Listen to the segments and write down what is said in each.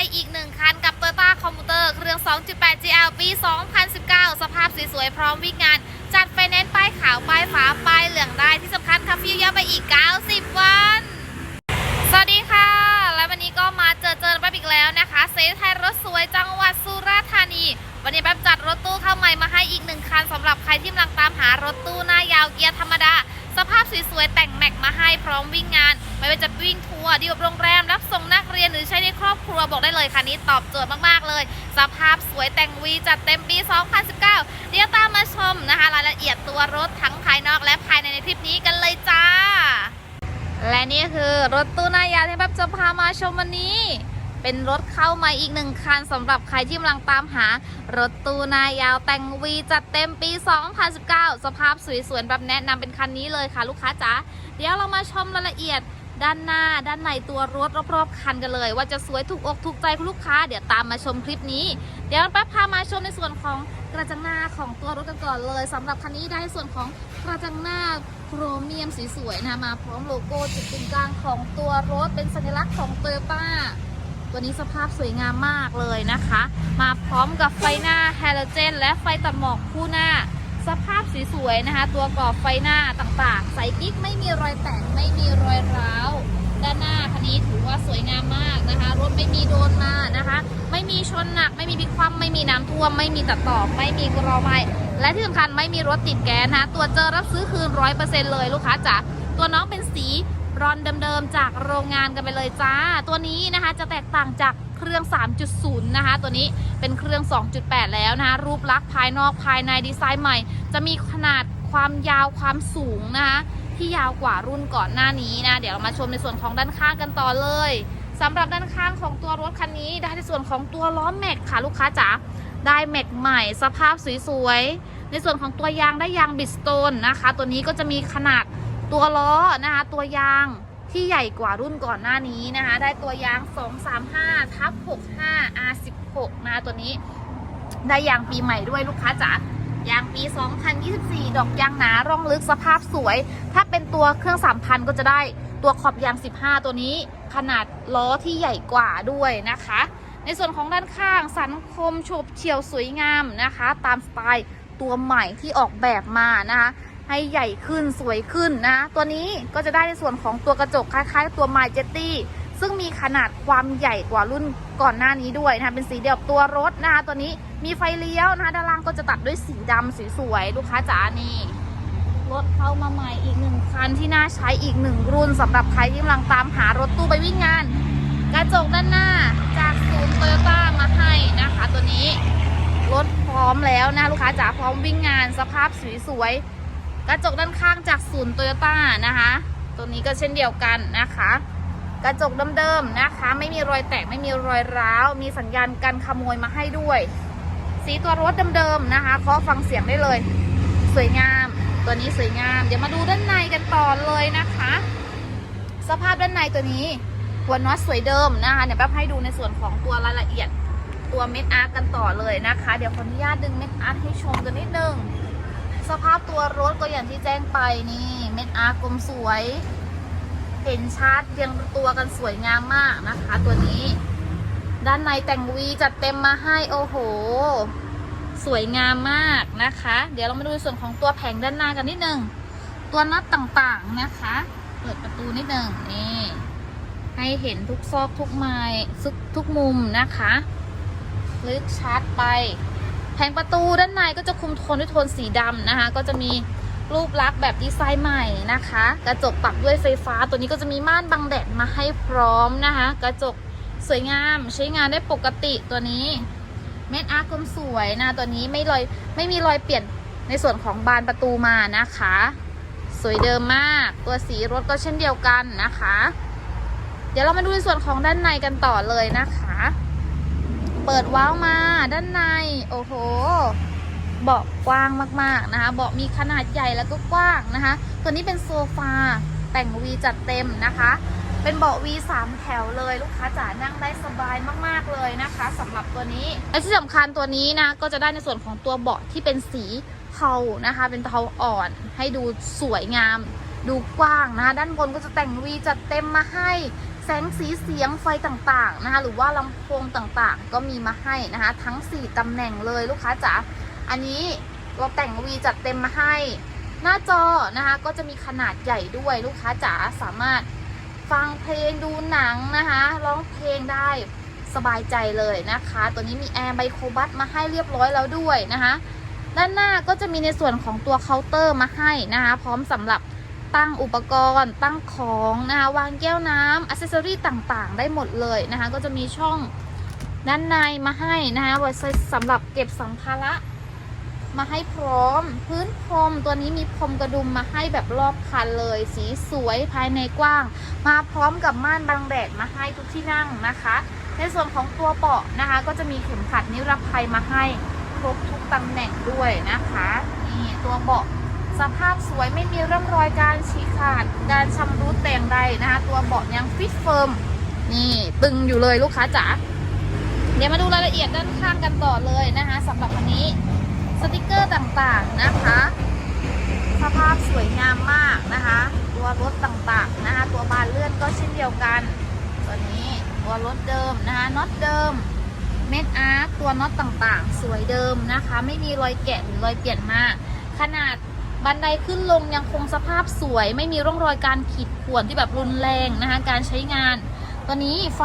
ให้อีกหนึ่งคันกับ Toyota Commuter เครื่อง 2.8 GL ปี 2019 สภาพสวยๆพร้อมวิ่งงาน จัดไฟแนนซ์ป้ายขาว ป้ายฟ้า ป้ายเหลืองได้ที่สำคัญขับฟิวยาวไปอีก 90 วัน สวัสดีค่ะ และวันนี้ก็มาเจอเจอแป๊บอีกแล้วนะคะ เซลไทยรถสวยจังหวัดสุราษฎร์ธานี วันนี้แป๊บจัดรถตู้เข้าใหม่มาให้อีกหนึ่งคันสำหรับใครที่กำลังตามหารถตู้หน้ายาวเกียร์ธรรมดาสภาพสวยๆแต่งแม็กมาให้พร้อมวิ่งงาน ไม่ว่าจะวิ่งทัวร์ดีกับโรงแรม ใช้ในครอบครัวบอกได้เลยคันนี้ตอบโจทย์มากๆเลย สภาพสวยแต่งวีจัดเต็มปี 2019 เดี๋ยวตามมาชมนะคะรายละเอียดตัวรถทั้งภายนอกและภายในในคลิปนี้กันเลยจ้า และนี่คือรถตู้นายาที่แบบจะพามาชมวันนี้เป็นรถเข้ามาอีกหนึ่งคันสำหรับใครที่กำลังตามหารถตู้นายาวแต่งวีจัดเต็มปี 2019 สภาพสวยๆแบบแนะนำเป็นคันนี้เลยค่ะลูกค้าจ๋าเดี๋ยวเรามาชมรายละเอียด ด้านหน้าด้านในตัวรถรอบๆคันกันเลย ว่าจะสวยถูกอกถูกใจคุณลูกค้า เดี๋ยวตามมาชมคลิปนี้ เดี๋ยวแป๊บพามาชมในส่วนของกระจังหน้าของตัวรถกันก่อนเลยสำหรับคันนี้ได้ในส่วนของกระจังหน้าโครเมียมสีสวยนะมาพร้อมโลโก้จุดกึ่งกลางของตัวรถเป็นสัญลักษณ์ของโตโยต้าตัวนี้สภาพสวยงามมากเลยนะคะ มาพร้อมกับไฟหน้าแฮโลเจน และไฟตัดหมอกคู่หน้า สภาพสวยๆนะคะ ตัวกรอบไฟหน้าต่างๆใสกิ๊กไม่มีรอยแตกไม่มีรอยร้าว ด้านหน้าคันนี้ถือว่าสวยงามมากนะคะ รถไม่มีโดนมานะคะ ไม่มีชนหนัก ไม่มีพลิกคว่ำไม่มีน้ำท่วม ไม่มีตัดต่อ ไม่มีกรอไม้และที่สำคัญไม่มีรถติดแก๊สนะะตัวเจอรับซื้อคืนร้อยเปอร์เซ็นต์เลยลูกค้าจ๋าตัวน้องเป็นสี รอนเดิมๆจากโรงงานกันไปเลยจ้า ตัวนี้นะคะจะแตกต่างจากเครื่อง 3.0 นะคะ ตัวนี้เป็นเครื่อง 2.8 แล้วนะคะ รูปลักษณ์ภายนอกภายในดีไซน์ใหม่ จะมีขนาดความยาวความสูงนะคะ ที่ยาวกว่ารุ่นก่อนหน้านี้นะ เดี๋ยวเรามาชมในส่วนของด้านข้างกันต่อเลยสำหรับด้านข้างของตัวรถคันนี้ได้ในส่วนของตัวล้อแม็กค่ะลูกค้าจ๋าได้แม็กใหม่สภาพสวยๆในส่วนของตัวยางได้ยางบิสโตนนะคะ ตัวนี้ก็จะมีขนาด ตัวล้อนะคะตัวยางที่ใหญ่กว่ารุ่นก่อนหน้านี้นะคะได้ตัวยาง 235ทับ65 R16 นะะตัวนี้ ได้ยางปีใหม่ด้วยลูกค้าจ๋ายางปี 2024 ดอกยางหนาร่องลึกสภาพสวย ถ้าเป็นตัวเครื่อง 3,000 ก็จะได้ตัวขอบยาง 15 ตัวนี้ ขนาดล้อที่ใหญ่กว่าด้วยนะคะ ในส่วนของด้านข้างสันคมฉบเฉียวสวยงามนะคะ ตามสไตล์ตัวใหม่ที่ออกแบบมานะคะ ให้ใหญ่ขึ้นสวยขึ้นนะ ตัวนี้ก็จะได้ในส่วนของตัวกระจกคล้ายๆ ตัว My Jetty ซึ่งมีขนาดความใหญ่กว่ารุ่นก่อนหน้านี้ด้วยนะคะเป็นสีเดียวกับตัวรถนะคะตัวนี้มีไฟเลี้ยวนะคะด้านล่างก็จะตัดด้วยสีดำสสวยๆลูกค้าจ๋านี่รถเข้ามาใหม่อีกหนึ่งคันที่น่าใช้อีกหนึ่งรุ่นสำหรับใครที่กำลังตามหารถตู้ไปวิ่งงาน กระจกด้านหน้าจากศูนย์โตโยต้ามาให้นะคะ ตัวนี้รถพร้อมแล้วนะลูกค้าจ๋าพร้อมวิ่งงานสภาพสวยๆ กระจกด้านข้างจากศูนย์โตโยต้านะคะ ตัวนี้ก็เช่นเดียวกันนะคะ กระจกเดิมๆนะคะ ไม่มีรอยแตกไม่มีรอยร้าว มีสัญญาณการขโมยมาให้ด้วย สีตัวรถเดิมๆนะคะเคาะฟังเสียงได้เลย สวยงาม ตัวนี้สวยงาม เดี๋ยวมาดูด้านในกันต่อเลยนะคะ สภาพด้านในตัวนี้หัวน็อตสวยเดิมนะคะเดี๋ยวแป๊บให้ดูในส่วนของตัวรายละเอียดตัวเม็ดอาร์กันต่อเลยนะคะ เดี๋ยวขออนุญาตดึงเม็ดอาร์ให้ชมกันนิดนึง สภาพตัวรถก็อย่างที่แจ้งไปนี่เม็ดอาร์กลมสวย เห็นชัดเรียงตัวกันสวยงามมากนะคะ ตัวนี้ ด้านในแต่งวีจัดเต็มมาให้โอ้โห สวยงามมากนะคะ เดี๋ยวเรามาดูส่วนของตัวแผงด้านหน้ากันนิดนึงตัวน็อตต่างๆนะคะ เปิดประตูนิดนึงนี่ให้เห็นทุกซอกทุกไม้ทุกทุกมุมนะคะ ลึกชัดไป ผงประตูด้านในก็จะคุมโทนด้วยโทนสีดำนะคะ ก็จะมีรูปลักษณ์แบบดีไซน์ใหม่นะคะ กระจกปรับด้วยไฟฟ้า ตัวนี้ก็จะมีม่านบังแดดมาให้พร้อมนะคะ กระจกสวยงามใช้งานได้ปกติตัวนี้ เม็ดอาร์กลมสวยนะตัวนี้ไม่รอยไม่มีรอยเปลี่ยนในส่วนของบานประตูมานะคะ สวยเดิมมาก ตัวสีรถก็เช่นเดียวกันนะคะ เดี๋ยวเรามาดูในส่วนของด้านในกันต่อเลยนะคะ เปิดว้าวมาด้านใน โอ้โห เบาะกว้างมากๆนะคะ เบาะมีขนาดใหญ่แล้วก็กว้างนะคะ ตัวนี้เป็นโซฟาแต่งวีจัดเต็มนะคะ เป็นเบาะ V3 แถวเลยลูกค้าจ๋านั่งได้สบายมากๆเลยนะคะสำหรับตัวนี้ และที่สำคัญตัวนี้นะก็จะได้ในส่วนของตัวเบาะที่เป็นสีเทานะคะ เป็นเทาอ่อนให้ดูสวยงาม ดูกว้างนะคะ ด้านบนก็จะแต่งวีจัดเต็มมาให้ แสงสีเสียงไฟต่างๆนะคะหรือว่าลำโพงต่างๆ ก็มีมาให้นะคะทั้ง 4ตำแหน่งเลยลูกค้าจ๋าอันนี้เราแต่งวีจัดเต็มมาให้ หน้าจอนะคะก็จะมีขนาดใหญ่ด้วยลูกค้าจ๋าสามารถฟังเพลงดูหนังนะคะร้องเพลงได้สบายใจเลยนะคะ ตัวนี้มีแอร์ไบโครบัสมาให้เรียบร้อยแล้วด้วยนะคะ ด้านหน้าก็จะมีในส่วนของตัวเคาน์เตอร์มาให้นะคะ พร้อมสำหรับ ตั้งอุปกรณ์ ตั้งของนะคะวางแก้วน้ำอัซเซอรี่ต่างๆ ได้หมดเลยนะคะ ก็จะมีช่องด้านในมาให้นะคะไว้สำหรับเก็บสัมภาระมาให้พร้อม พื้นพรมตัวนี้มีพรมกระดุมมาให้แบบรอบคันเลย สีสวยภายในกว้าง มาพร้อมกับม่านบังแดดมาให้ทุกที่นั่งนะคะ ในส่วนของตัวเบาะนะคะ ก็จะมีเข็มขัดนิรภัยมาให้ครบทุกตำแหน่งด้วยนะคะนี่ตัวเบาะ สภาพสวยไม่มีร่องรอยการฉีกขาด การชำรุดแต่อย่างใดนะคะ ตัวเบาะยังฟิตเฟิร์มนี่ตึงอยู่เลยลูกค้าจ๋าเดี๋ยวมาดูรายละเอียดด้านข้างกันต่อเลยนะคะสำหรับวันนี้สติกเกอร์ต่างๆนะคะ สภาพสวยงามมากนะคะ ตัวรถต่างๆนะคะตัวบานเลื่อนก็เช่นเดียวกันตัวนี้ตัวรถเดิมนะคะน็อตเดิมเม็ดอาร์ตตัวน็อตต่างๆ สวยเดิมนะคะ ไม่มีรอยแกะหรือรอยเปลี่ยนมากขนาด บันไดขึ้นลงยังคงสภาพสวย ไม่มีร่องรอยการขีดข่วนที่แบบรุนแรงนะคะการใช้งาน ตัวนี้ไฟ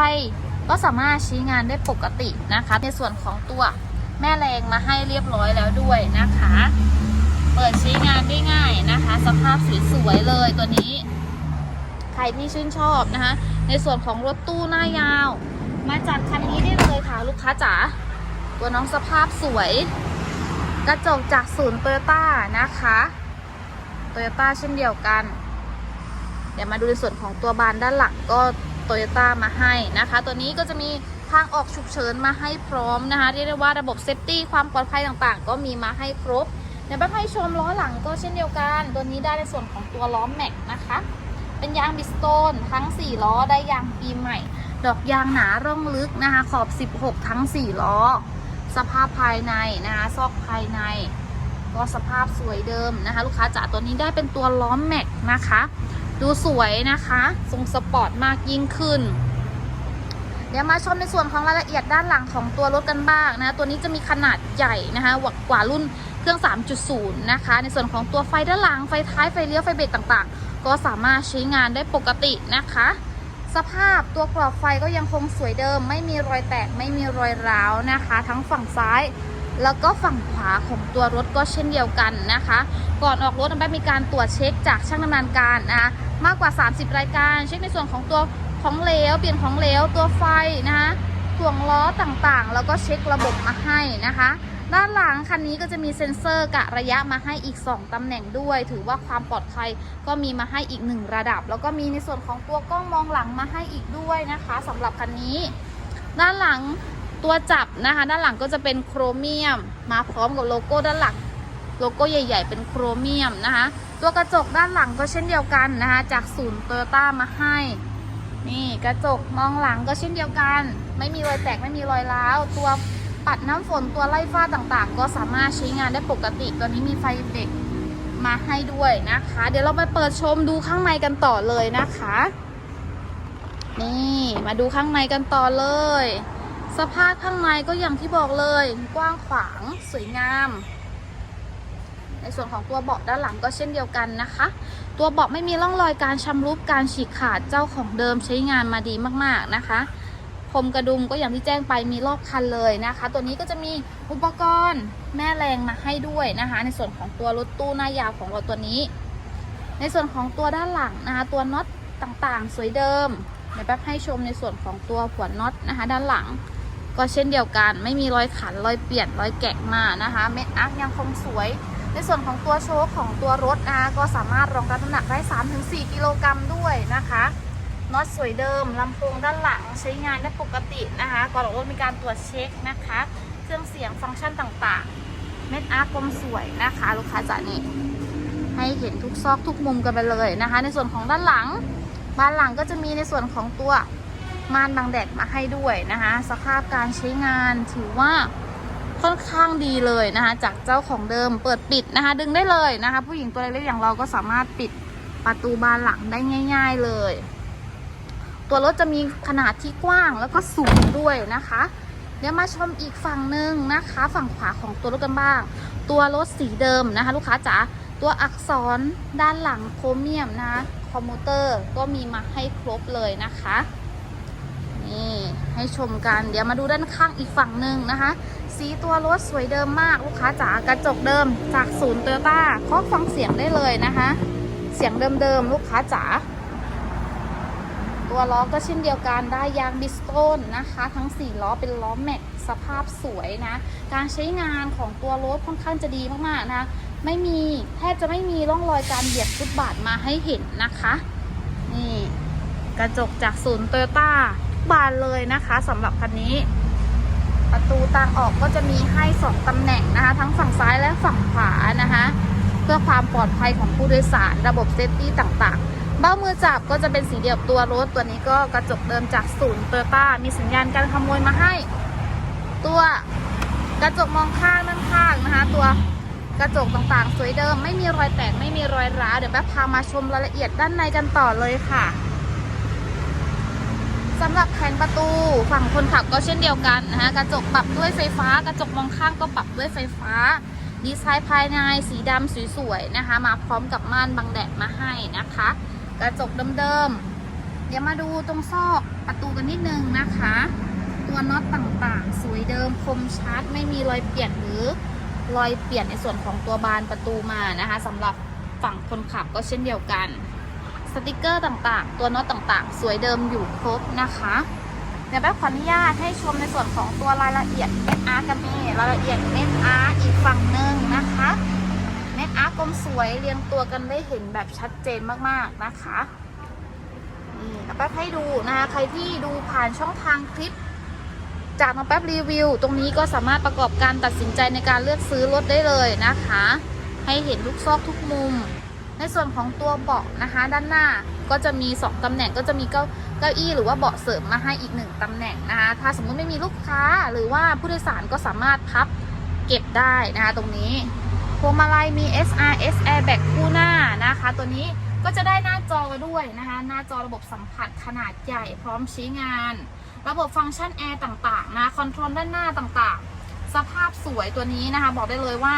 ก็สามารถใช้งานได้ปกตินะคะ ในส่วนของตัวแม่แรงมาให้เรียบร้อยแล้วด้วยนะคะ เปิดใช้งานได้ง่ายนะคะ สภาพสวยๆเลยตัวนี้ ใครที่ชื่นชอบนะคะ ในส่วนของรถตู้หน้ายาว มาจัดคันนี้ได้เลยค่ะลูกค้าจ๋าตัวน้องสภาพสวย กระจกจากศูนย์โตโยต้านะคะ โตโยต้าเช่นเดียวกัน เดี๋ยวมาดูในส่วนของตัวบานด้านหลังก็โตโยต้ามาให้นะคะ ตัวนี้ก็จะมีทางออกฉุกเฉินมาให้พร้อมนะคะเรียกได้ว่าระบบเซฟตี้ความปลอดภัยต่างๆ ก็มีมาให้ครบเดี๋ยวไปให้ชมล้อหลังก็เช่นเดียวกัน ตัวนี้ได้ในส่วนของตัวล้อแม็กนะคะ เป็นยางบิสโตนทั้ง 4 ล้อได้ยางปีใหม่ ดอกยางหนาร่องลึกนะคะ ขอบ 16 ทั้ง 4 ล้อ สภาพภายในนะคะ ซอกภายใน ก็สภาพสวยเดิมนะคะ ลูกค้าจ๋าตัวนี้ได้เป็นตัวล้อมแม็กนะคะ ดูสวยนะคะ ทรงสปอร์ตมากยิ่งขึ้น เดี๋ยวมาชมในส่วนของรายละเอียดด้านหลังของตัวรถกันบ้างนะ ตัวนี้จะมีขนาดใหญ่นะคะกว่ารุ่นเครื่อง 3.0 นะคะ ในส่วนของตัวไฟด้านหลัง ไฟท้าย ไฟเลี้ยว ไฟเบรกต่างๆ ก็สามารถใช้งานได้ปกตินะคะ สภาพตัวกรอบไฟก็ยังคงสวยเดิม ไม่มีรอยแตก ไม่มีรอยร้าวนะคะ ทั้งฝั่งซ้าย แล้วก็ฝั่งขวาของตัวรถก็เช่นเดียวกันนะคะ ก่อนออกรถน้ำแป๊บมีการตรวจเช็คจากช่างดำเนินการนะมากกว่า 30 รายการ เช็คในส่วนของตัวของเหลว เปลี่ยนของเหลว ตัวไฟนะคะถ่วงล้อต่างๆ แล้วก็เช็คระบบมาให้นะคะ ด้านหลังคันนี้ก็จะมีเซ็นเซอร์กะระยะมาให้อีก 2 ตำแหน่งด้วย ถือว่าความปลอดภัยก็มีมาให้อีก 1 ระดับ แล้วก็มีในส่วนของตัวกล้องมองหลังมาให้อีกด้วยนะคะสำหรับคันนี้ ด้านหลัง ตัวจับนะคะ ด้านหลังก็จะเป็นโครเมียม มาพร้อมกับโลโก้ด้านหลังโลโก้ใหญ่ ๆ เป็นโครเมียมนะคะ ตัวกระจกด้านหลังก็เช่นเดียวกันนะคะ จากศูนย์โตโยต้ามาให้ นี่กระจกมองหลังก็เช่นเดียวกัน ไม่มีรอยแตกไม่มีรอยร้าว ตัวปัดน้ำฝนตัวไล่ฟ้าต่างๆ ก็สามารถใช้งานได้ปกติตัวนี้มีไฟเบรกมาให้ด้วยนะคะ เดี๋ยวเราไปเปิดชมดูข้างในกันต่อเลยนะคะ นี่มาดูข้างในกันต่อเลย สภาพข้างในก็อย่างที่บอกเลย กว้างขวางสวยงาม ในส่วนของตัวเบาะด้านหลังก็เช่นเดียวกันนะคะ ตัวเบาะไม่มีร่องรอยการชำรุดการฉีกขาดเจ้าของเดิมใช้งานมาดีมากๆนะคะพรมกระดุมก็อย่างที่แจ้งไปมีรอบคันเลยนะคะ ตัวนี้ก็จะมีอุปกรณ์แม่แรงมาให้ด้วยนะคะ ในส่วนของตัวรถตู้หน้ายาวของเราตัวนี้ ในส่วนของตัวด้านหลังนะคะตัวน็อตต่างๆ สวยเดิมเดี๋ยวแป๊บให้ชมในส่วนของตัวหัวน็อตนะคะ ด้านหลัง ก็เช่นเดียวกัน ไม่มีรอยขันรอยเปลี่ยนรอยแกะมานะคะ เม็ดอาร์ยังคงสวย ในส่วนของตัวโชคของตัวรถนะคะก็สามารถรองรับน้ำหนักได้ 3-4 กิโลกรัมด้วยนะคะน็อตสวยเดิมลำโพงด้านหลังใช้งานได้ปกตินะคะก่อนออกรถมีการตรวจเช็คนะคะ เครื่องเสียงฟังก์ชันต่างๆ เม็ดอาร์คกลมสวยนะคะ ลูกค้าจ๋านี่ให้เห็นทุกซอกทุกมุมกันไปเลยนะคะ ในส่วนของด้านหลังบานหลังก็จะมีในส่วนของตัว ม่านบังแดดมาให้ด้วยนะคะ สภาพการใช้งานถือว่าค่อนข้างดีเลยนะคะ จากเจ้าของเดิมเปิดปิดนะคะ ดึงได้เลยนะคะ ผู้หญิงตัวเล็กๆอย่างเราก็สามารถปิดประตูบานหลังได้ง่าย ๆเลย ตัวรถจะมีขนาดที่กว้างแล้วก็สูงด้วยนะคะเดี๋ยวมาชมอีกฝั่งหนึ่งนะคะ ฝั่งขวาของตัวรถกันบ้าง ตัวรถสีเดิมนะคะ ลูกค้าจ๋าตัวอักษรด้านหลังโครเมียมนะคอมมูเตอร์ก็มีมาให้ครบเลยนะคะ นี่ให้ชมกัน เดี๋ยวมาดูด้านข้างอีกฝั่งหนึ่งนะคะ สีตัวรถสวยเดิมมากลูกค้าจ๋ากระจกเดิมจากศูนย์โตโยต้าเคาะฟังเสียงได้เลยนะคะ เสียงเดิมๆลูกค้าจ๋าตัวล้อก็เช่นเดียวกันได้ยางบิสโตนนะคะ ทั้ง 4 ล้อเป็นล้อแม็กสภาพสวยนะ การใช้งานของตัวรถค่อนข้างจะดีมากๆนะ ไม่มีแทบจะไม่มีร่องรอยการเหยียบฟุตบาทมาให้เห็นนะคะ นี่ กระจกจากศูนย์โตโยต้า บานเลยนะคะสำหรับคันนี้ ประตูทางออกก็จะมีให้2ตำแหน่งนะคะ ทั้งฝั่งซ้ายและฝั่งขวานะคะ เพื่อความปลอดภัยของผู้โดยสารระบบเซฟตี้ต่างๆ เบ้ามือจับก็จะเป็นสีเดียวกับตัวรถตัวนี้ก็กระจกเดิมจากศูนย์โตโยต้ามีสัญญาณการขโมยมาให้ ตัวกระจกมองข้างด้านข้างนะคะ ตัวกระจกต่างๆ สวยเดิม ไม่มีรอยแตกไม่มีรอยร้าวเดี๋ยวแป๊บพามาชมรายละเอียดด้านในกันต่อเลยค่ะ สำหรับแผงประตูฝั่งคนขับก็เช่นเดียวกันนะคะกระจกปรับด้วยไฟฟ้า กระจกมองข้างก็ปรับด้วยไฟฟ้า ดีไซน์ภายในสีดำสวยๆนะคะ มาพร้อมกับม่านบังแดดมาให้นะคะ กระจกเดิมๆเดี๋ยวมาดูตรงซอกประตูกันนิดนึงนะคะ ตัวน็อตต่างๆ สวยเดิมคมชัดไม่มีรอยเปลี่ยนหรือรอยเปลี่ยนในส่วนของตัวบานประตูมานะคะสำหรับฝั่งคนขับก็เช่นเดียวกัน สติกเกอร์ต่างๆ ตัวน็อตต่างๆ สวยเดิมอยู่ครบนะคะเดี๋ยวแป๊บขออนุญาตให้ชมในส่วนของตัวรายละเอียดเม็ดอาร์กันนี่รายละเอียดเม็ดอาร์อีกฝั่งหนึ่งนะคะเม็ดอาร์กลมสวยเรียงตัวกันได้เห็นแบบชัดเจนมากๆนะคะนี่แป๊บให้ดูนะคะใครที่ดูผ่านช่องทางคลิป จากน้องแป๊บรีวิว ตรงนี้ก็สามารถประกอบการตัดสินใจในการเลือกซื้อรถได้เลยนะคะ ให้เห็นทุกซอกทุกมุม ในส่วนของตัวเบาะนะคะ ด้านหน้าก็จะมี 2ตำแหน่งก็จะมีเก้าเก้าอี้หรือว่าเบาะเสริมมาให้อีก 1ตำแหน่งนะคะถ้าสมมุติไม่มีลูกค้าหรือว่าผู้โดยสารก็สามารถพับเก็บได้นะคะตรงนี้พวงมาลัยมี SRS Airbag คู่หน้านะคะ ตัวนี้ก็จะได้หน้าจอด้วยนะคะ หน้าจอระบบสัมผัสขนาดใหญ่พร้อมใช้งาน ระบบฟังก์ชันแอร์ต่างๆนะคอนโทรลด้านหน้าต่างๆ สภาพสวยตัวนี้นะคะ บอกได้เลยว่า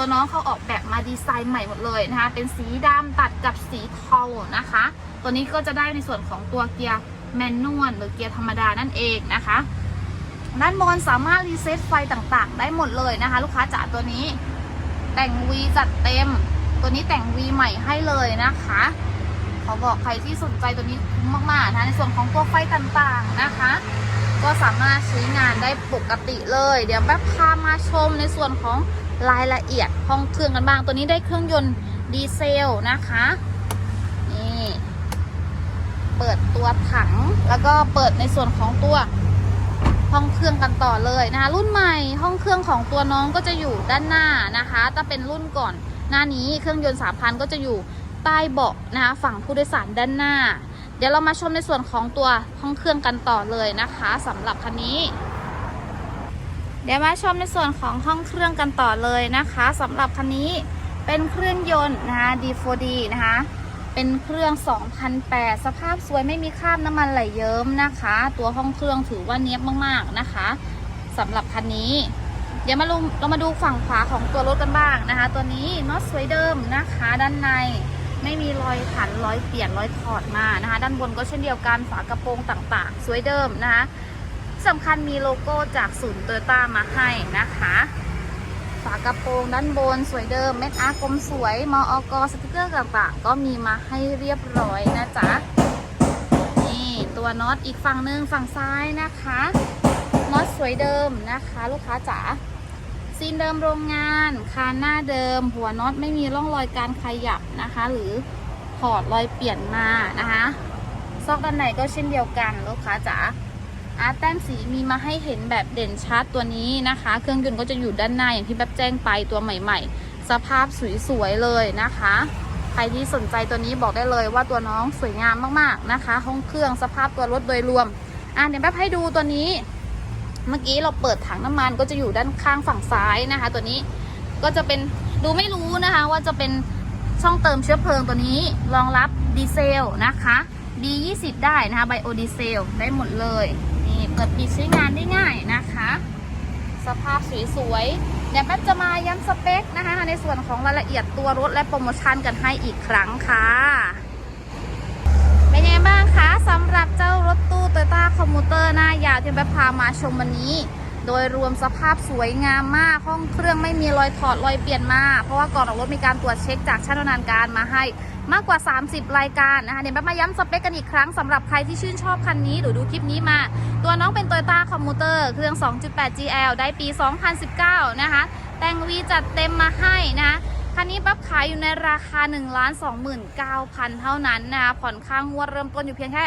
ตัวน้องเขาออกแบบมาดีไซน์ใหม่หมดเลยนะคะ เป็นสีดำตัดกับสีเทานะคะ ตัวนี้ก็จะได้ในส่วนของตัวเกียร์แมนนวลหรือเกียร์ธรรมดานั่นเองนะคะ ด้านบนสามารถรีเซ็ตไฟต่างๆ ได้หมดเลยนะคะ ลูกค้าจ๋าตัวนี้ แต่ง V จัดเต็ม ตัวนี้แต่ง V ใหม่ให้เลยนะคะเขาบอกใครที่สนใจตัวนี้คุ้มมากๆนะในส่วนของตัวไฟต่างๆนะคะ ก็สามารถใช้งานได้ปกติเลย เดี๋ยวแป๊บพามาชมในส่วนของ รายละเอียดห้องเครื่องกันบ้าง ตัวนี้ได้เครื่องยนต์ดีเซลนะคะนี่เปิดตัวถังแล้วก็เปิดในส่วนของตัวห้องเครื่องกันต่อเลยนะคะรุ่นใหม่ห้องเครื่องของตัวน้องก็จะอยู่ด้านหน้านะคะถ้าเป็นรุ่นก่อนหน้านี้เครื่องยนต์3,000ก็จะอยู่ใต้เบาะนะคะฝั่งผู้โดยสารด้านหน้า เดี๋ยวเรามาชมในส่วนของตัวห้องเครื่องกันต่อเลยนะคะสำหรับคันนี้ เดี๋ยวมาชมในส่วนของห้องเครื่องกันต่อเลยนะคะสำหรับคันนี้เป็นเครื่องยนต์นะคะ D4D นะคะ เป็นเครื่อง 2008 สภาพสวยไม่มีคราบน้ำมันไหลเยิ้มนะคะ ตัวห้องเครื่องถือว่าเนี้ยบมากๆนะคะสำหรับคันนี้ เดี๋ยวมาลงเรามาดูฝั่งขวาของตัวรถกันบ้างนะคะ ตัวนี้น็อตสวยเดิมนะคะ ด้านในไม่มีรอยขันรอยเปลี่ยนรอยถอดมานะคะ ด้านบนก็เช่นเดียวกันฝากระโปรงต่างๆ สวยเดิมนะคะ ที่สำคัญมีโลโก้จากศูนย์โตโยต้ามาให้นะคะ ฝากระโปรงด้านบนสวยเดิมเม็ดอาร์กลมสวยมออกสติกเกอร์ต่างๆก็มีมาให้เรียบร้อยนะจ๊ะนี่ตัวน็อตอีกฝั่งหนึ่งฝั่งซ้ายนะคะน็อตสวยเดิมนะคะ ลูกค้าจ๋าซีนเดิมโรงงานคานหน้าเดิม หัวน็อตไม่มีร่องรอยการขยับนะคะ หรือถอดรอยเปลี่ยนมานะคะ ซอกด้านในก็เช่นเดียวกันลูกค้าจ๋า อาร์ตแต้มสีมีมาให้เห็นแบบเด่นชัดตัวนี้นะคะ เครื่องยนต์ก็จะอยู่ด้านหน้าอย่างที่แบบแจ้งไปตัวใหม่ ๆ สภาพสวยๆเลยนะคะ ใครที่สนใจตัวนี้บอกได้เลยว่าตัวน้องสวยงามมากๆนะคะห้องเครื่องสภาพตัวรถโดยรวมอะเดี๋ยวแป๊บให้ดูตัวนี้ เมื่อกี้เราเปิดถังน้ำมันก็จะอยู่ด้านข้างฝั่งซ้ายนะคะ ตัวนี้ก็จะเป็นดูไม่รู้นะคะว่าจะเป็นช่องเติมเชื้อเพลิงตัวนี้รองรับดีเซลนะคะ B20 ได้นะคะไบโอดีเซลได้หมดเลย เปิดปิดใช้งานได้ง่ายนะคะ สภาพสวยๆเดี๋ยวแป๊บจะมาย้ำสเปคนะคะ ในส่วนของรายละเอียดตัวรถและโปรโมชั่นกันให้อีกครั้งค่ะเป็นยังไงบ้างคะสำหรับเจ้ารถตู้ Toyota Commuter หน้ายาวที่แป๊บพามาชมวันนี้โดยรวมสภาพสวยงามมาก ห้องเครื่องไม่มีรอยถอดรอยเปลี่ยนมา เพราะว่าก่อนออกรถมีการตรวจเช็คจากช่างดำเนินการมาให้ มากกว่า 30 รายการนะคะเดี๋ยวแป๊บมาย้ำสเปคกันอีกครั้งสำหรับใครที่ชื่นชอบคันนี้หรือดูคลิปนี้มา ตัวน้องเป็น Toyota Commuter เครื่อง 2.8 GL ได้ปี 2019 นะคะ แต่งวีจัดเต็มมาให้นะคะคันนี้ปั๊บขายอยู่ในราคา 1 2 9 0 0 0 เท่านั้นนะคะผ่อนค่างวดเริ่มต้นอยู่เพียงแค่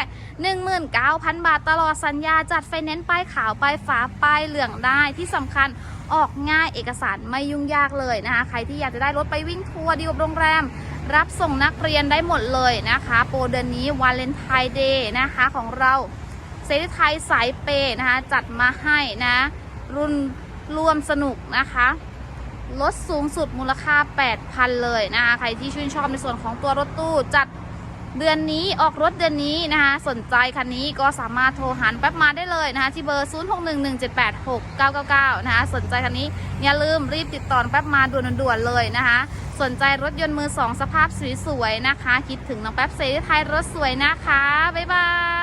19,000 บาทตลอดสัญญาจัดไฟแนนซ์ป้ายขาวป้ายฟ้าป้ายเหลืองได้ที่สำคัญออกง่ายเอกสารไม่ยุ่งยากเลยนะคะ ใครที่อยากจะได้รถไปวิ่งทัวร์ดีกับโรงแรม รับส่งนักเรียนได้หมดเลยนะคะ โปรเดือนนี้วาเลนไทน์เดย์นะคะของเราเซรีไทยสายเปย์นะคะ จัดมาให้นะ รุ่นรวมสนุกนะคะลดสูงสุดมูลค่า 8,000 เลยนะคะ ใครที่ชื่นชอบในส่วนของตัวรถตู้จัดเดือนนี้ออกรถเดือนนี้นะคะ สนใจคันนี้ก็สามารถโทรหันแป๊บมาได้เลยนะคะ ที่เบอร์ 0611786999 นะคะ สนใจคันนี้อย่าลืมรีบติดต่อแป๊บมาด่วนๆเลยนะคะ สนใจรถยนต์มือสองสภาพสวยๆนะคะ คิดถึงน้องแป๊บเซรีไทยรถสวยนะคะ บ๊ายบาย